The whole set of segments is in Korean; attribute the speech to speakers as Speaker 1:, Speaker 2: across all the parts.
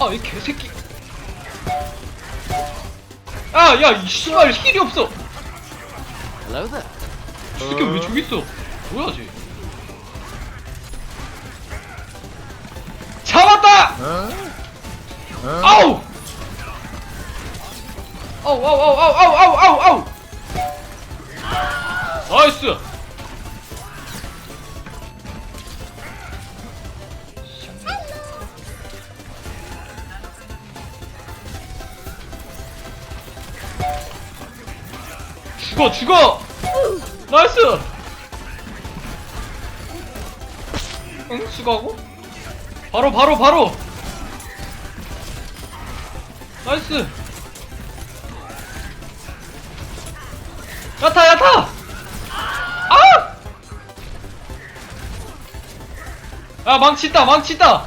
Speaker 1: 아, 이 개새끼. 아, 야, 이 씨발 힐이 없어.
Speaker 2: Hello there.
Speaker 1: 이 새끼 왜 저기 있어? 뭐야, 쟤? 잡았다! 아우! 아우, 아우, 아우, 아우, 아우, 아우, 아우, 죽어, 죽어! 나이스! 응? 수고하고? 바로, 바로, 바로! 나이스! 야타, 야타! 아! 야, 망치 있다, 망치 있다!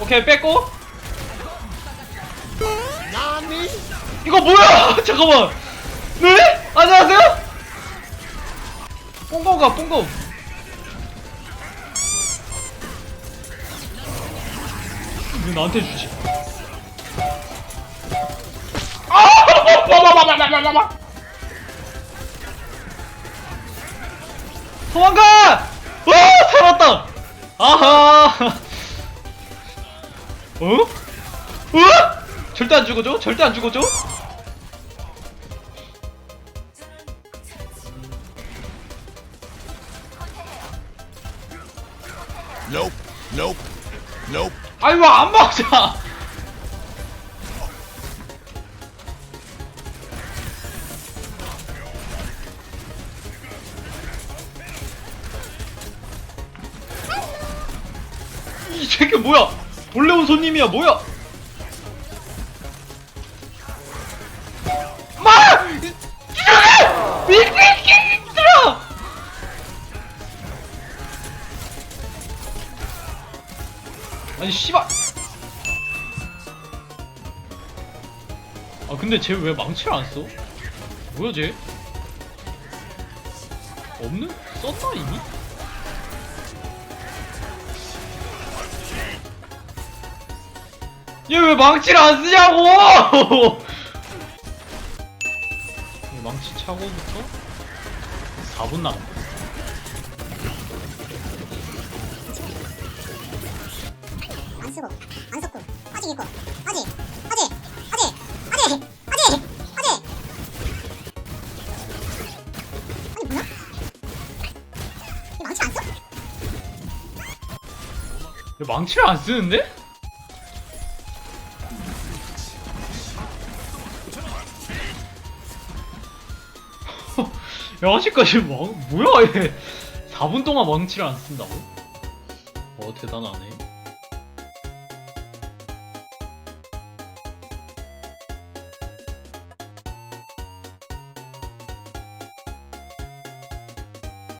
Speaker 1: 오케이, 뺐고. 이거 뭐야! 잠깐만! 네? 안녕하세요? 뽕검가, 뽕검! 왜 나한테 주지? 아! 봐봐봐봐봐봐봐! 도망가! 와! 살았다! 아하! 어? 어? 절대 안 죽어줘? 절대 안 죽어줘?
Speaker 3: Nope. Nope. Nope.
Speaker 1: 아이고 안 먹자! 이 새끼 뭐야? 몰래 온 손님이야 뭐야? 아니 씨발 아 근데 쟤 왜 망치를 안 써? 뭐야 쟤? 없는? 썼나 이미? 얘 왜 망치를 안 쓰냐고! 이 망치 차고부터 4분 남았다
Speaker 4: 안 쓰고 안 썼고 아직 있고 아직 아직 아직 아직 아직 아직 아니 뭐야? 이 망치 안 써?
Speaker 1: 얘 망치를 안 쓰는데? 야 아직까지 망 뭐야 얘 4분 동안 망치를 안 쓴다고? 어 대단하네